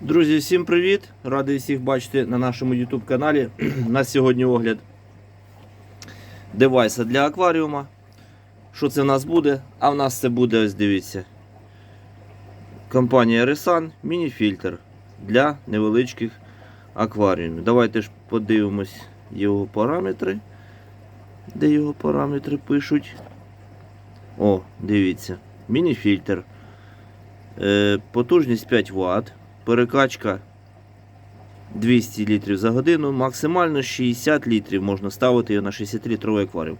Друзі, всім привіт! Радий всіх бачити на нашому YouTube каналі. У нас сьогодні огляд девайса для акваріума. Що це в нас буде? А в нас це буде, ось дивіться. Компанія Resan міні-фільтр для невеличких акваріумів. Давайте ж подивимось його параметри. Де його параметри пишуть. О, дивіться. Міні-фільтр. Е, потужність 5 Вт. Перекачка 200 літрів за годину, максимально 60 літрів можна ставити його на 60-літровий акваріум.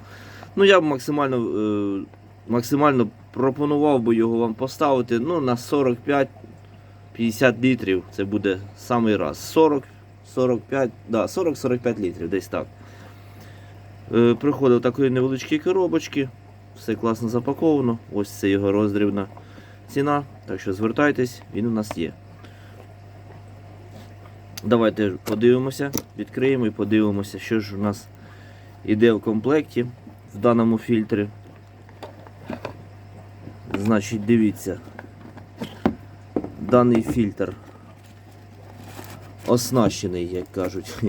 Ну, я б максимально, е, максимально пропонував би його вам поставити ну, на 45-50 літрів. Це буде самий раз. 40, 45, да, 40-45 літрів, десь так. Е, приходив такої невеличкі коробочки. Все класно запаковано. Ось це його роздрібна ціна. Так що звертайтесь, він у нас є. Давайте подивимося, відкриємо і подивимося, що ж у нас іде в комплекті в даному фільтрі. Значить, дивіться, даний фільтр оснащений, як кажуть.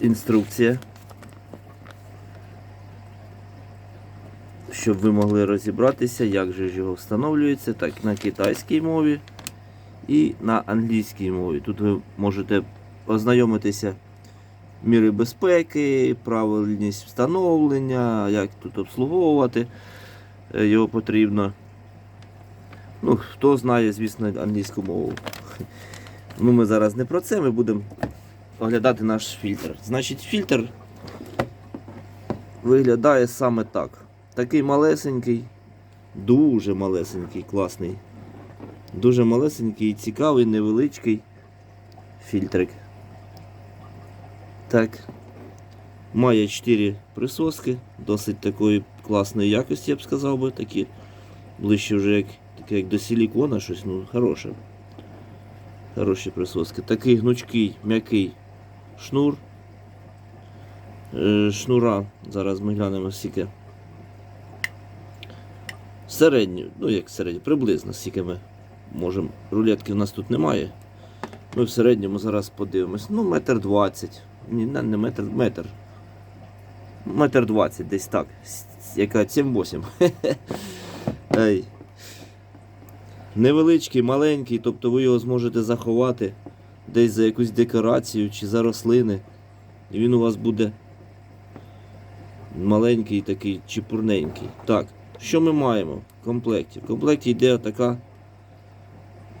Інструкція. Щоб ви могли розібратися, як же ж його встановлюється, так на китайській мові і на англійській мові. Тут ви можете ознайомитися міри безпеки, правильність встановлення, як тут обслуговувати е, його потрібно. Ну, Хто знає, звісно, англійську мову. Ну, Ми зараз не про це, ми будемо оглядати наш фільтр. Значить, фільтр виглядає саме так. Такий малесенький, дуже малесенький, класний. Дуже малесенький, цікавий, невеличкий фільтрик. Так. Має 4 присоски, досить такої класної якості, я б сказав би, такі ближче вже як, таке, як до силікона, щось ну, хороше. Хороші присоски. Такий гнучкий, м'який шнур. Е, шнура, зараз ми глянемо скільки. Середню, ну як середню, приблизно скільки ми можемо. Рулетки в нас тут немає. Ми в середньому зараз подивимось. Ну, метр двадцять. Ні, не, метр, метр. Метр двадцять, десь так. Яка 7-8. Ей. Невеличкий, маленький, тобто ви його зможете заховати десь за якусь декорацію чи за рослини. І він у вас буде маленький такий чепурненький. Так, що ми маємо в комплекті? В комплекті йде така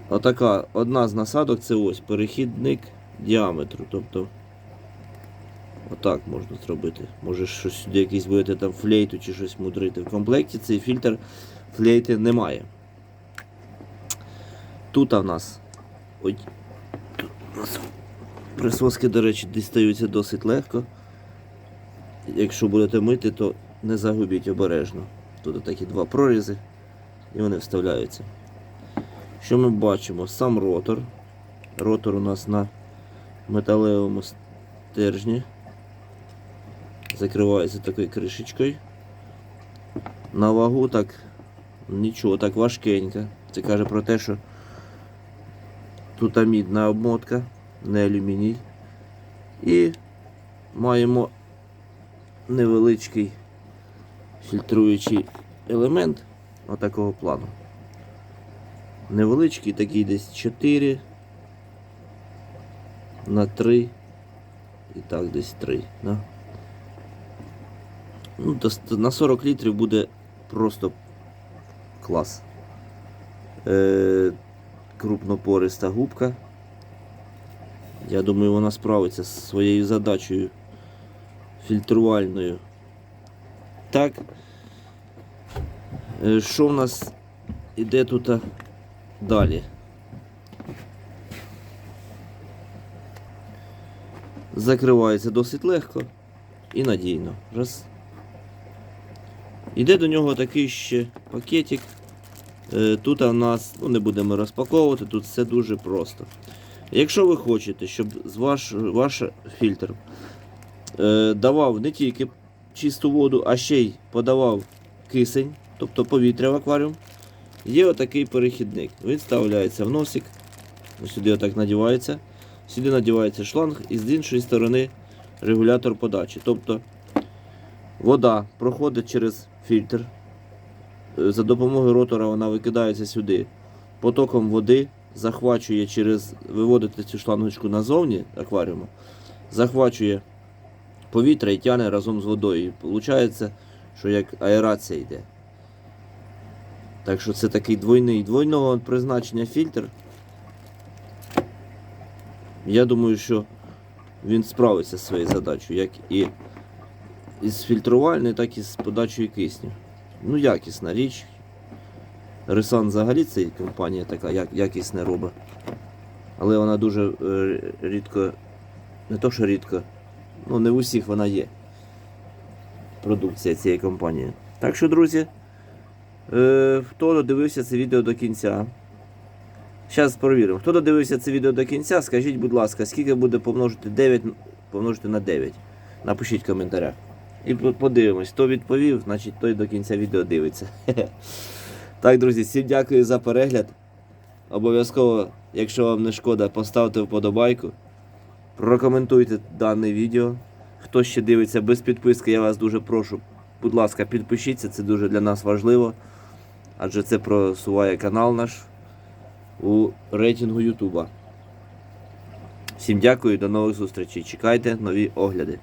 Отака одна з насадок це ось перехідник діаметру. Тобто отак можна зробити. Може щось сюди якийсь будете там флейту чи щось мудрити. В комплекті цей фільтр флейти немає. Тут в нас. Ой, тут у нас присоски, до речі, дістаються досить легко. Якщо будете мити, то не загубіть обережно. Тут такі два прорізи і вони вставляються. Що ми бачимо? Сам ротор. Ротор у нас на металевому стержні. Закривається такою кришечкою. На вагу так нічого, так важкенько. Це каже про те, що тут мідна обмотка, не алюміній. І маємо невеличкий фільтруючий елемент отакого плану невеличкий, такий десь 4 на 3 і так десь 3. Да? Ну, на 40 літрів буде просто клас. Е, крупнопориста губка. Я думаю, вона справиться з своєю задачею фільтрувальною. Так. Е, Що в нас іде тут? Далі. Закривається досить легко і надійно. Раз. Іде до нього такий ще пакетик. Е, Тут у нас, ну не будемо розпаковувати, тут все дуже просто. Якщо ви хочете, щоб ваш, ваш фільтр е, давав не тільки чисту воду, а ще й подавав кисень, тобто повітря в акваріум, є отакий перехідник. Він вставляється в носик. Ось сюди отак надівається. Сюди надівається шланг і з іншої сторони регулятор подачі. Тобто вода проходить через фільтр. Е, За допомогою ротора вона викидається сюди. Потоком води захвачує через виводити цю шлангочку назовні акваріуму, захвачує повітря і тягне разом з водою. І виходить, що як аерація йде. Так що це такий двойний, двойного призначення фільтр. Я думаю, що він справиться зі своєю задачею, як і із фільтрувальною, так і з подачею кисню. Ну, якісна річ. Ресан взагалі це компанія така як, якісне робить. Але вона дуже е, рідко, не то що рідко, ну не в усіх вона є. Продукція цієї компанії. Так що, друзі, хто додивився це відео до кінця. Зараз перевіримо. Хто додивився це відео до кінця, скажіть, будь ласка, скільки буде помножити 9 помножити на 9. Напишіть в коментарях. І по- подивимось, хто відповів, значить той до кінця відео дивиться. Так, друзі, всім дякую за перегляд. Обов'язково, якщо вам не шкода, поставте вподобайку. Прокоментуйте дане відео. Хто ще дивиться без підписки, я вас дуже прошу. Будь ласка, підпишіться, це дуже для нас важливо. Адже це просуває канал наш у рейтингу Ютуба. Всім дякую, до нових зустрічей. Чекайте нові огляди.